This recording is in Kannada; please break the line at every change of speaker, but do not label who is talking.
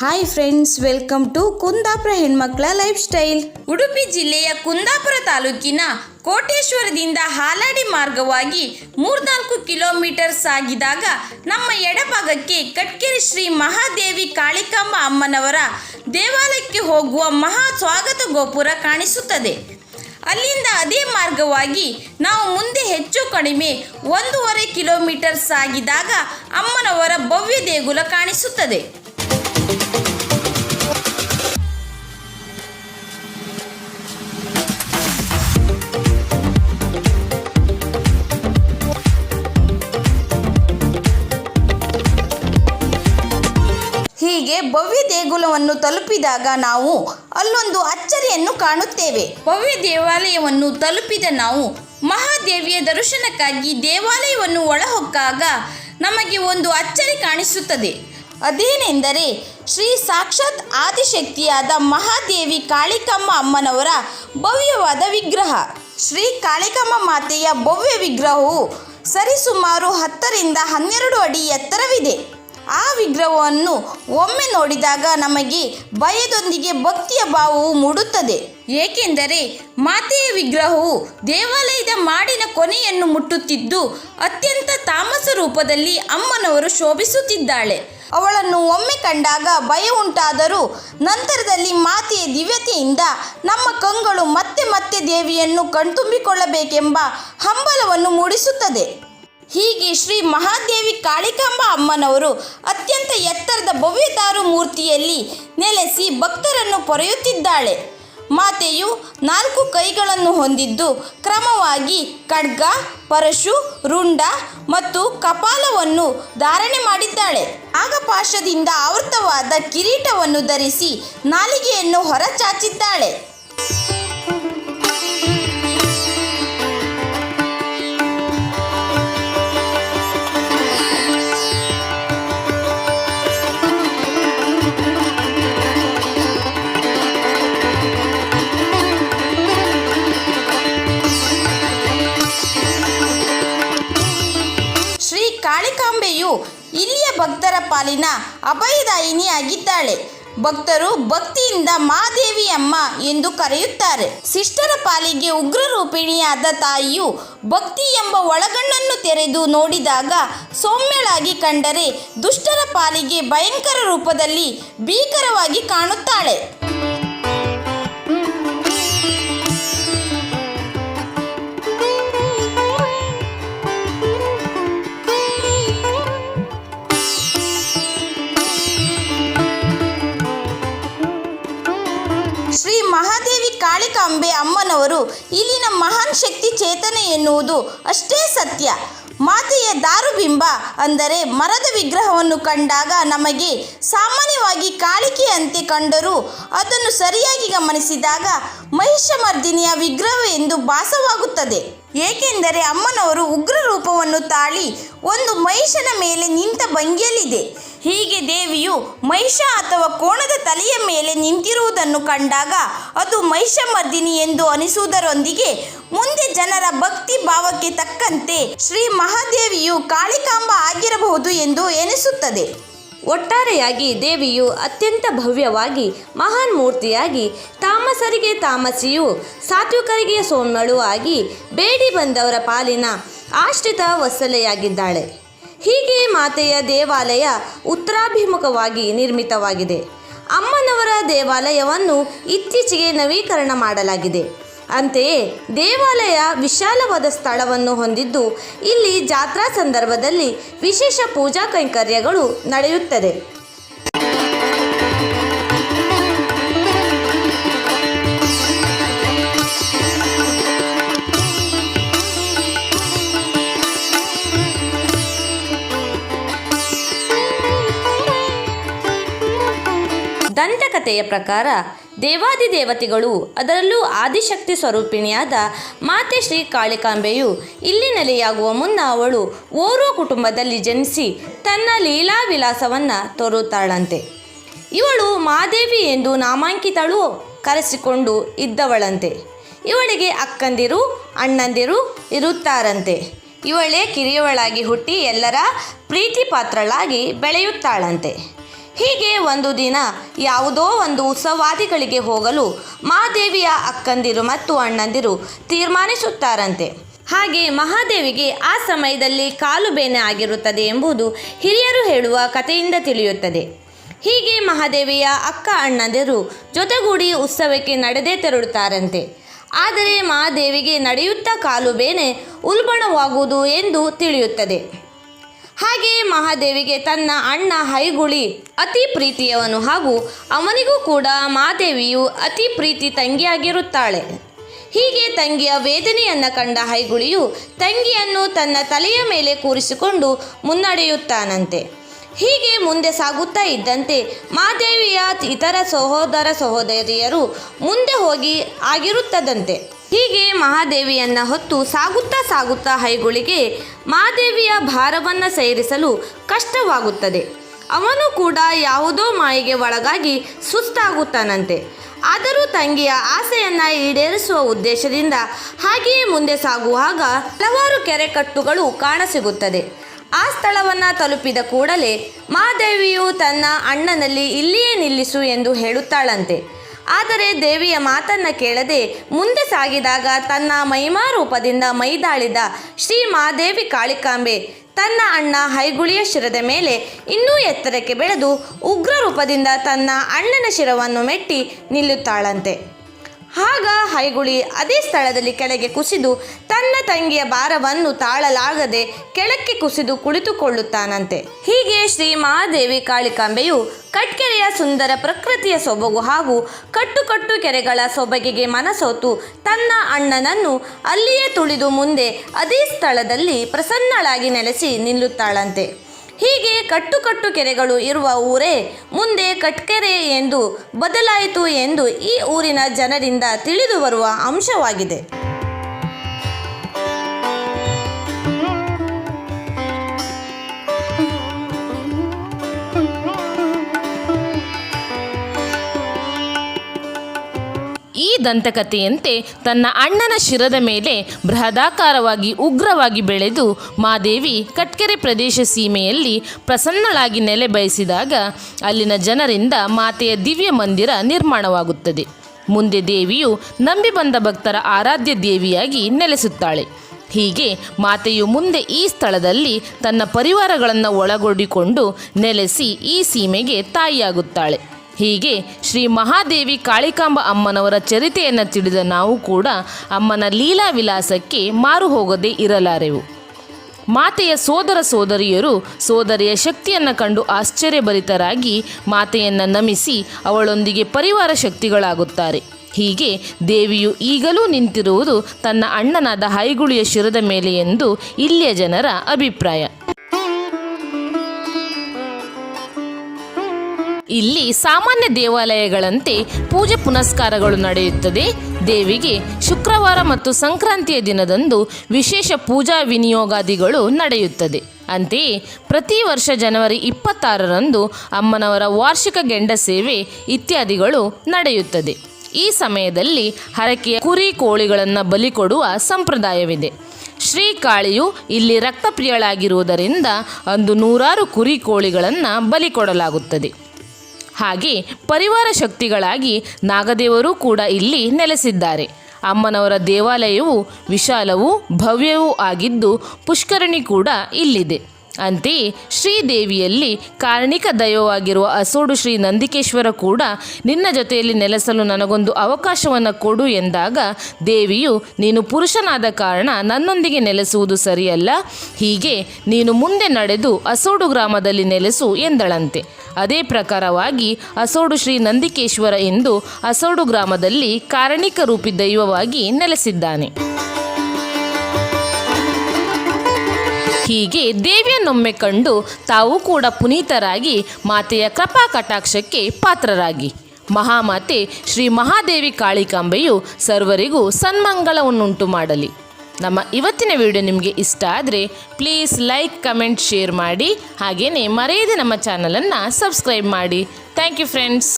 Hi friends welcome to Kundapura ಹೆಣ್ಮಕ್ಳ ಲೈಫ್ ಸ್ಟೈಲ್
ಉಡುಪಿ ಜಿಲ್ಲೆಯ ಕುಂದಾಪುರ ತಾಲೂಕಿನ ಕೋಟೇಶ್ವರದಿಂದ ಹಾಲಾಡಿ ಮಾರ್ಗವಾಗಿ ಮೂರ್ನಾಲ್ಕು ಕಿಲೋಮೀಟರ್ ಸಾಗಿದಾಗ ನಮ್ಮ ಎಡಭಾಗಕ್ಕೆ ಕಟ್ಕೆರೆ ಶ್ರೀ ಮಹಾದೇವಿ ಕಾಳಿಕಾಂಬ ಅಮ್ಮನವರ ದೇವಾಲಯಕ್ಕೆ ಹೋಗುವ ಮಹಾ ಸ್ವಾಗತ ಗೋಪುರ ಕಾಣಿಸುತ್ತದೆ. ಅಲ್ಲಿಂದ ಅದೇ ಮಾರ್ಗವಾಗಿ ನಾವು ಮುಂದೆ ಹೆಚ್ಚು ಕಡಿಮೆ ಒಂದೂವರೆ ಕಿಲೋಮೀಟರ್ ಸಾಗಿದಾಗ ಅಮ್ಮನವರ ಭವ್ಯ ದೇಗುಲ ಕಾಣಿಸುತ್ತದೆ. ದೇಗುಲವನ್ನು ತಲುಪಿದಾಗ ನಾವು ಅಲ್ಲೊಂದು ಅಚ್ಚರಿಯನ್ನು ಕಾಣುತ್ತೇವೆ. ಭವ್ಯ ದೇವಾಲಯವನ್ನು ತಲುಪಿದ ನಾವು ಮಹಾದೇವಿಯ ದರ್ಶನಕ್ಕಾಗಿ ದೇವಾಲಯವನ್ನು ಒಳಹೊಕ್ಕಾಗ ನಮಗೆ ಒಂದು ಅಚ್ಚರಿ ಕಾಣಿಸುತ್ತದೆ. ಅದೇನೆಂದರೆ ಶ್ರೀ ಸಾಕ್ಷಾತ್ ಆದಿಶಕ್ತಿಯಾದ ಮಹಾದೇವಿ ಕಾಳಿಕಮ್ಮ ಅಮ್ಮನವರ ಭವ್ಯವಾದ ವಿಗ್ರಹ. ಶ್ರೀ ಕಾಳಿಕಮ್ಮ ಮಾತೆಯ ಭವ್ಯ ವಿಗ್ರಹವು ಸರಿಸುಮಾರು ಹತ್ತರಿಂದ ಹನ್ನೆರಡು ಅಡಿ ಎತ್ತರವಿದೆ. ಆ ವಿಗ್ರಹವನ್ನು ಒಮ್ಮೆ ನೋಡಿದಾಗ ನಮಗೆ ಭಯದೊಂದಿಗೆ ಭಕ್ತಿಯ ಭಾವವು ಮೂಡುತ್ತದೆ. ಏಕೆಂದರೆ ಮಾತೆಯ ವಿಗ್ರಹವು ದೇವಾಲಯದ ಮಾಡಿನ ಕೊನೆಯನ್ನು ಮುಟ್ಟುತ್ತಿದ್ದು, ಅತ್ಯಂತ ತಾಮಸ ರೂಪದಲ್ಲಿ ಅಮ್ಮನವರು ಶೋಭಿಸುತ್ತಿದ್ದಾಳೆ. ಅವಳನ್ನು ಒಮ್ಮೆ ಕಂಡಾಗ ಭಯ ಉಂಟಾದರೂ ನಂತರದಲ್ಲಿ ಮಾತೆಯ ದಿವ್ಯತೆಯಿಂದ ನಮ್ಮ ಕಂಗಳು ಮತ್ತೆ ಮತ್ತೆ ದೇವಿಯನ್ನು ಕಣ್ತುಂಬಿಕೊಳ್ಳಬೇಕೆಂಬ ಹಂಬಲವನ್ನು ಮೂಡಿಸುತ್ತದೆ. ಹೀಗೆ ಶ್ರೀ ಮಹಾದೇವಿ ಕಾಳಿಕಾಂಬ ಅಮ್ಮನವರು ಅತ್ಯಂತ ಎತ್ತರದ ಭವ್ಯದಾರು ಮೂರ್ತಿಯಲ್ಲಿ ನೆಲೆಸಿ ಭಕ್ತರನ್ನು ಪೊರೆಯುತ್ತಿದ್ದಾಳೆ. ಮಾತೆಯು ನಾಲ್ಕು ಕೈಗಳನ್ನು ಹೊಂದಿದ್ದು ಕ್ರಮವಾಗಿ ಖಡ್ಗ, ಪರಶು, ರುಂಡ ಮತ್ತು ಕಪಾಲವನ್ನು ಧಾರಣೆ ಮಾಡಿದ್ದಾಳೆ. ಆಗಪಾಶದಿಂದ ಆವೃತವಾದ ಕಿರೀಟವನ್ನು ಧರಿಸಿ ನಾಲಿಗೆಯನ್ನು ಹೊರಚಾಚಿದ್ದಾಳೆ. ಕಾಳಿಕಾಂಬೆಯು ಇಲ್ಲಿಯ ಭಕ್ತರ ಪಾಲಿನ ಅಭಯದಾಯಿನಿಯಾಗಿದ್ದಾಳೆ. ಭಕ್ತರು ಭಕ್ತಿಯಿಂದ ಮಾದೇವಿ ಅಮ್ಮ ಎಂದು ಕರೆಯುತ್ತಾರೆ. ಶಿಷ್ಟರ ಪಾಲಿಗೆ ಉಗ್ರ ರೂಪಿಣಿಯಾದ ತಾಯಿಯು ಭಕ್ತಿ ಎಂಬ ಒಳಗಣ್ಣನ್ನು ತೆರೆದು ನೋಡಿದಾಗ ಸೌಮ್ಯಳಾಗಿ ಕಂಡರೆ ದುಷ್ಟರ ಪಾಲಿಗೆ ಭಯಂಕರ ರೂಪದಲ್ಲಿ ಭೀಕರವಾಗಿ ಕಾಣುತ್ತಾಳೆ. ಕಾಳಿಕಾಂಬೆ ಅಮ್ಮನವರು ಇಲ್ಲಿನ ಮಹಾನ್ ಶಕ್ತಿ ಚೇತನೆ ಎನ್ನುವುದು ಅಷ್ಟೇ ಸತ್ಯ. ಮಾತೆಯ ದಾರುಬಿಂಬ ಅಂದರೆ ಮರದ ವಿಗ್ರಹವನ್ನು ಕಂಡಾಗ ನಮಗೆ ಸಾಮಾನ್ಯವಾಗಿ ಕಾಳಿಕೆಯಂತೆ ಕಂಡರೂ ಅದನ್ನು ಸರಿಯಾಗಿ ಗಮನಿಸಿದಾಗ ಮಹಿಷಮರ್ದಿನಿಯ ವಿಗ್ರಹ ಎಂದು ಭಾಸವಾಗುತ್ತದೆ. ಏಕೆಂದರೆ ಅಮ್ಮನವರು ಉಗ್ರ ರೂಪವನ್ನು ತಾಳಿ ಒಂದು ಮಹಿಷನ ಮೇಲೆ ನಿಂತ ಭಂಗಿಯಲ್ಲಿದೆ. ಹೀಗೆ ದೇವಿಯು ಮಹಿಷ ಅಥವಾ ಕೋಣದ ತಲೆಯ ಮೇಲೆ ನಿಂತಿರುವುದನ್ನು ಕಂಡಾಗ ಅದು ಮಹಿಷಮರ್ದಿನಿ ಎಂದು ಅನಿಸುವುದರೊಂದಿಗೆ ಮುಂದೆ ಜನರ ಭಕ್ತಿ ಭಾವಕ್ಕೆ ತಕ್ಕಂತೆ ಶ್ರೀ ಮಹಾದೇವಿಯು ಕಾಳಿಕಾಂಬ ಆಗಿರಬಹುದು ಎಂದು ಎನಿಸುತ್ತದೆ.
ಒಟ್ಟಾರೆಯಾಗಿ ದೇವಿಯು ಅತ್ಯಂತ ಭವ್ಯವಾಗಿ, ಮಹಾನ್ ಮೂರ್ತಿಯಾಗಿ, ತಾಮಸರಿಗೆ ತಾಮಸಿಯು, ಸಾತ್ವಿಕರಿಗೆ ಸೋಮ್ಯಳು ಆಗಿ, ಬೇಡಿ ಬಂದವರ ಪಾಲಿನ ಆಶ್ರಿತ ವತ್ಸಲೆಯಾಗಿದ್ದಾಳೆ. ಹೀಗೆ ಮಾತೆಯ ದೇವಾಲಯ ಉತ್ತರಾಭಿಮುಖವಾಗಿ ನಿರ್ಮಿತವಾಗಿದೆ. ಅಮ್ಮನವರ ದೇವಾಲಯವನ್ನು ಇತ್ತೀಚೆಗೆ ನವೀಕರಣ ಮಾಡಲಾಗಿದೆ. ಅಂತೆಯೇ, ದೇವಾಲಯ ವಿಶಾಲವಾದ ಸ್ಥಳವನ್ನು ಹೊಂದಿದ್ದು, ಇಲ್ಲಿ ಜಾತ್ರಾ ಸಂದರ್ಭದಲ್ಲಿ ವಿಶೇಷ ಪೂಜಾ ಕೈಂಕರ್ಯಗಳು ನಡೆಯುತ್ತದೆ. ದಂತಕಥೆಯ ಪ್ರಕಾರ ದೇವಾದಿ ದೇವತೆಗಳು ಅದರಲ್ಲೂ ಆದಿಶಕ್ತಿ ಸ್ವರೂಪಿಣಿಯಾದ ಮಾತೆ ಶ್ರೀ ಕಾಳಿಕಾಂಬೆಯು ಇಲ್ಲಿ ನೆಲೆಯಾಗುವ ಮುನ್ನ ಅವಳು ಓರ್ವ ಕುಟುಂಬದಲ್ಲಿ ಜನಿಸಿ ತನ್ನ ಲೀಲಾ ವಿಲಾಸವನ್ನು ತೋರುತ್ತಾಳಂತೆ. ಇವಳು ಮಾದೇವಿ ಎಂದು ನಾಮಾಂಕಿತಳು ಕರೆಸಿಕೊಂಡು ಇದ್ದವಳಂತೆ. ಇವಳಿಗೆ ಅಕ್ಕಂದಿರು, ಅಣ್ಣಂದಿರು ಇರುತ್ತಾರಂತೆ. ಇವಳೇ ಕಿರಿಯವಳಾಗಿ ಹುಟ್ಟಿ ಎಲ್ಲರ ಪ್ರೀತಿ ಪಾತ್ರಳಾಗಿ ಬೆಳೆಯುತ್ತಾಳಂತೆ. ಹೀಗೆ ಒಂದು ದಿನ ಯಾವುದೋ ಒಂದು ಉತ್ಸವಾದಿಗಳಿಗೆ ಹೋಗಲು ಮಹಾದೇವಿಯ ಅಕ್ಕಂದಿರು ಮತ್ತು ಅಣ್ಣಂದಿರು ತೀರ್ಮಾನಿಸುತ್ತಾರಂತೆ. ಹಾಗೆ ಮಹಾದೇವಿಗೆ ಆ ಸಮಯದಲ್ಲಿ ಕಾಲು ಬೇನೆ ಆಗಿರುತ್ತದೆ ಎಂಬುದು ಹಿರಿಯರು ಹೇಳುವ ಕಥೆಯಿಂದ ತಿಳಿಯುತ್ತದೆ. ಹೀಗೆ ಮಹಾದೇವಿಯ ಅಕ್ಕ ಅಣ್ಣಂದಿರು ಜೊತೆಗೂಡಿ ಉತ್ಸವಕ್ಕೆ ನಡೆದೇ ತೆರಳುತ್ತಾರಂತೆ. ಆದರೆ ಮಹಾದೇವಿಗೆ ನಡೆಯುತ್ತಾ ಕಾಲು ಬೇನೆ ಉಲ್ಬಣವಾಗುವುದು ಎಂದು ತಿಳಿಯುತ್ತದೆ. ಹಾಗೆಯೇ ಮಹಾದೇವಿಗೆ ತನ್ನ ಅಣ್ಣ ಹೈಗುಳಿ ಅತಿ ಪ್ರೀತಿಯವನು ಹಾಗೂ ಅವನಿಗೂ ಕೂಡ ಮಹಾದೇವಿಯು ಅತಿ ಪ್ರೀತಿ ತಂಗಿಯಾಗಿರುತ್ತಾಳೆ. ಹೀಗೆ ತಂಗಿಯ ವೇದನೆಯನ್ನು ಕಂಡ ಹೈಗುಳಿಯು ತಂಗಿಯನ್ನು ತನ್ನ ತಲೆಯ ಮೇಲೆ ಕೂರಿಸಿಕೊಂಡು ಮುನ್ನಡೆಯುತ್ತಾನಂತೆ. ಹೀಗೆ ಮುಂದೆ ಸಾಗುತ್ತಾ ಇದ್ದಂತೆ ಮಾದೇವಿಯ ಇತರ ಸಹೋದರ ಸಹೋದರಿಯರು ಮುಂದೆ ಹೋಗಿ ಆಗಿರುತ್ತದಂತೆ. ಹೀಗೆ ಮಹಾದೇವಿಯನ್ನ ಹೊತ್ತು ಸಾಗುತ್ತಾ ಸಾಗುತ್ತಾ ಹೈಗುಳಿಗೆ ಮಹಾದೇವಿಯ ಭಾರವನ್ನು ಸೇರಿಸಲು ಕಷ್ಟವಾಗುತ್ತದೆ. ಅವನು ಕೂಡ ಯಾವುದೋ ಮಾಯಿಗೆ ಒಳಗಾಗಿ ಸುಸ್ತಾಗುತ್ತಾನಂತೆ. ಆದರೂ ತಂಗಿಯ ಆಸೆಯನ್ನು ಈಡೇರಿಸುವ ಉದ್ದೇಶದಿಂದ ಹಾಗೆಯೇ ಮುಂದೆ ಸಾಗುವಾಗ ಹಲವಾರು ಕೆರೆಕಟ್ಟುಗಳು ಕಾಣಸಿಗುತ್ತದೆ. ಆ ಸ್ಥಳವನ್ನು ತಲುಪಿದ ಕೂಡಲೇ ಮಹಾದೇವಿಯು ತನ್ನ ಅಣ್ಣನಲ್ಲಿ ಇಲ್ಲಿಯೇ ನಿಲ್ಲಿಸು ಎಂದು ಹೇಳುತ್ತಾಳಂತೆ. ಆದರೆ ದೇವಿಯ ಮಾತನ್ನು ಕೇಳದೆ ಮುಂದೆ ಸಾಗಿದಾಗ ತನ್ನ ಮೈಮಾ ರೂಪದಿಂದ ಮೈದಾಳಿದ ಶ್ರೀ ಮಾದೇವಿ ಕಾಳಿಕಾಂಬೆ ತನ್ನ ಅಣ್ಣ ಹೈಗುಳಿಯ ಶಿರದ ಮೇಲೆ ಇನ್ನೂ ಎತ್ತರಕ್ಕೆ ಬೆಳೆದು ಉಗ್ರ ರೂಪದಿಂದ ತನ್ನ ಅಣ್ಣನ ಶಿರವನ್ನು ಮೆಟ್ಟಿ ನಿಲ್ಲುತ್ತಾಳಂತೆ. ಆಗ ಹೈಗುಳಿ ಅದೇ ಸ್ಥಳದಲ್ಲಿ ಕೆಳಗೆ ಕುಸಿದು ತನ್ನ ತಂಗಿಯ ಭಾರವನ್ನು ತಾಳಲಾಗದೆ ಕೆಳಕ್ಕೆ ಕುಸಿದು ಕುಳಿತುಕೊಳ್ಳುತ್ತಾನಂತೆ. ಹೀಗೆ ಶ್ರೀ ಮಹಾದೇವಿ ಕಾಳಿಕಾಂಬೆಯು ಕಟ್ಕೆರೆಯ ಸುಂದರ ಪ್ರಕೃತಿಯ ಸೊಬಗು ಹಾಗೂ ಕಟ್ಟುಕಟ್ಟು ಕೆರೆಗಳ ಸೊಬಗಿಗೆ ಮನಸೋತು ತನ್ನ ಅಣ್ಣನನ್ನು ಅಲ್ಲಿಯೇ ತುಳಿದು ಮುಂದೆ ಅದೇ ಸ್ಥಳದಲ್ಲಿ ಪ್ರಸನ್ನಳಾಗಿ ನೆಲೆಸಿ ನಿಲ್ಲುತ್ತಾಳಂತೆ. ಹೀಗೆ ಕಟ್ಟುಕಟ್ಟು ಕೆರೆಗಳು ಇರುವ ಊರೇ, ಮುಂದೆ ಕಟ್ಕೆರೆ ಎಂದು, ಬದಲಾಯಿತು ಎಂದು ಈ ಊರಿನ ಜನರಿಂದ ತಿಳಿದು ಬರುವ ಅಂಶವಾಗಿದೆ.
ದಂತಕಥೆಯಂತೆ ತನ್ನ ಅಣ್ಣನ ಶಿರದ ಮೇಲೆ ಬೃಹದಾಕಾರವಾಗಿ ಉಗ್ರವಾಗಿ ಬೆಳೆದು ಮಾದೇವಿ ಕಟ್ಕೆರೆ ಪ್ರದೇಶ ಸೀಮೆಯಲ್ಲಿ ಪ್ರಸನ್ನಳಾಗಿ ನೆಲೆ ಬಯಸಿದಾಗ ಅಲ್ಲಿನ ಜನರಿಂದ ಮಾತೆಯ ದಿವ್ಯ ಮಂದಿರ ನಿರ್ಮಾಣವಾಗುತ್ತದೆ. ಮುಂದೆ ದೇವಿಯು ನಂಬಿ ಬಂದ ಭಕ್ತರ ಆರಾಧ್ಯ ದೇವಿಯಾಗಿ ನೆಲೆಸುತ್ತಾಳೆ. ಹೀಗೆ ಮಾತೆಯು ಮುಂದೆ ಈ ಸ್ಥಳದಲ್ಲಿ ತನ್ನ ಪರಿವಾರಗಳನ್ನು ಒಳಗೊಡಿಕೊಂಡು ನೆಲೆಸಿ ಈ ಸೀಮೆಗೆ ತಾಯಿಯಾಗುತ್ತಾಳೆ. ಹೀಗೆ ಶ್ರೀ ಮಹಾದೇವಿ ಕಾಳಿಕಾಂಬ ಅಮ್ಮನವರ ಚರಿತೆಯನ್ನು ತಿಳಿದ ನಾವು ಕೂಡ ಅಮ್ಮನ ಲೀಲಾ ವಿಲಾಸಕ್ಕೆ ಮಾರು ಹೋಗದೆ ಇರಲಾರೆವು. ಮಾತೆಯ ಸೋದರ ಸೋದರಿಯರು ಸೋದರಿಯ ಶಕ್ತಿಯನ್ನು ಕಂಡು ಆಶ್ಚರ್ಯಭರಿತರಾಗಿ ಮಾತೆಯನ್ನು ನಮಿಸಿ ಅವಳೊಂದಿಗೆ ಪರಿವಾರ ಶಕ್ತಿಗಳಾಗುತ್ತಾರೆ. ಹೀಗೆ ದೇವಿಯು ಈಗಲೂ ನಿಂತಿರುವುದು ತನ್ನ ಅಣ್ಣನಾದ ಹೈಗುಳಿಯ ಶಿರದ ಮೇಲೆ ಎಂದು ಇಲ್ಲಿಯ ಜನರ ಅಭಿಪ್ರಾಯ. ಇಲ್ಲಿ ಸಾಮಾನ್ಯ ದೇವಾಲಯಗಳಂತೆ ಪೂಜೆ ಪುನಸ್ಕಾರಗಳು ನಡೆಯುತ್ತದೆ. ದೇವಿಗೆ ಶುಕ್ರವಾರ ಮತ್ತು ಸಂಕ್ರಾಂತಿಯ ದಿನದಂದು ವಿಶೇಷ ಪೂಜಾ ವಿನಿಯೋಗಾದಿಗಳು ನಡೆಯುತ್ತದೆ. ಅಂತೆಯೇ, ಪ್ರತಿ ವರ್ಷ ಜನವರಿ ಇಪ್ಪತ್ತಾರರಂದು ಅಮ್ಮನವರ ವಾರ್ಷಿಕ ಗೆಂಡ ಸೇವೆ ಇತ್ಯಾದಿಗಳು ನಡೆಯುತ್ತದೆ. ಈ ಸಮಯದಲ್ಲಿ ಹರಕೆಯ ಕುರಿ ಕೋಳಿಗಳನ್ನು ಬಲಿ ಕೊಡುವ ಸಂಪ್ರದಾಯವಿದೆ. ಶ್ರೀಕಾಳಿಯು ಇಲ್ಲಿ ರಕ್ತಪ್ರಿಯಳಾಗಿರುವುದರಿಂದ ಅಂದು ನೂರಾರು ಕುರಿ ಕೋಳಿಗಳನ್ನು ಬಲಿ ಕೊಡಲಾಗುತ್ತದೆ. ಹಾಗೆ ಪರಿವಾರ ಶಕ್ತಿಗಳಾಗಿ ನಾಗದೇವರು ಕೂಡ ಇಲ್ಲಿ ನೆಲೆಸಿದ್ದಾರೆ. ಅಮ್ಮನವರ ದೇವಾಲಯವು, ವಿಶಾಲವೂ, ಭವ್ಯವೂ ಆಗಿದ್ದು ಪುಷ್ಕರಣಿ ಕೂಡ ಇಲ್ಲಿದೆ. ಅಂತೆಯೇ ಶ್ರೀದೇವಿಯಲ್ಲಿ ಕಾರಣಿಕ ದೈವವಾಗಿರುವ ಅಸೋಡು ಶ್ರೀ ನಂದಿಕೇಶ್ವರ ಕೂಡ ನಿನ್ನ ಜೊತೆಯಲ್ಲಿ ನೆಲೆಸಲು ನನಗೊಂದು ಅವಕಾಶವನ್ನು ಕೊಡು ಎಂದಾಗ ದೇವಿಯು, ನೀನು ಪುರುಷನಾದ ಕಾರಣ ನನ್ನೊಂದಿಗೆ ನೆಲೆಸುವುದು ಸರಿಯಲ್ಲ, ಹೀಗೆ ನೀನು ಮುಂದೆ ನಡೆದು ಅಸೋಡು ಗ್ರಾಮದಲ್ಲಿ ನೆಲೆಸು ಎಂದಳಂತೆ. ಅದೇ ಪ್ರಕಾರವಾಗಿ ಅಸೋಡು ಶ್ರೀ ನಂದಿಕೇಶ್ವರ ಎಂದು ಅಸೋಡು ಗ್ರಾಮದಲ್ಲಿ ಕಾರಣಿಕ ರೂಪಿ ದೈವವಾಗಿ ನೆಲೆಸಿದ್ದಾನೆ. ಹೀಗೆ ದೇವಿಯನ್ನೊಮ್ಮೆ ಕಂಡು ತಾವು ಕೂಡ ಪುನೀತರಾಗಿ ಮಾತೆಯ ಕೃಪಾ ಕಟಾಕ್ಷಕ್ಕೆ ಪಾತ್ರರಾಗಿ. ಮಹಾಮಾತೆ ಶ್ರೀ ಮಹಾದೇವಿ ಕಾಳಿಕಾಂಬೆಯು ಸರ್ವರಿಗೂ ಸನ್ಮಂಗಳವನ್ನುಂಟು ಮಾಡಲಿ. ನಮ್ಮ ಇವತ್ತಿನ ವಿಡಿಯೋ ನಿಮಗೆ ಇಷ್ಟ ಆದರೆ ಪ್ಲೀಸ್ ಲೈಕ್, ಕಮೆಂಟ್, ಶೇರ್ ಮಾಡಿ. ಹಾಗೆಯೇ ಮರೆಯದೆ ನಮ್ಮ ಚಾನಲನ್ನು ಸಬ್ಸ್ಕ್ರೈಬ್ ಮಾಡಿ. Thank you friends.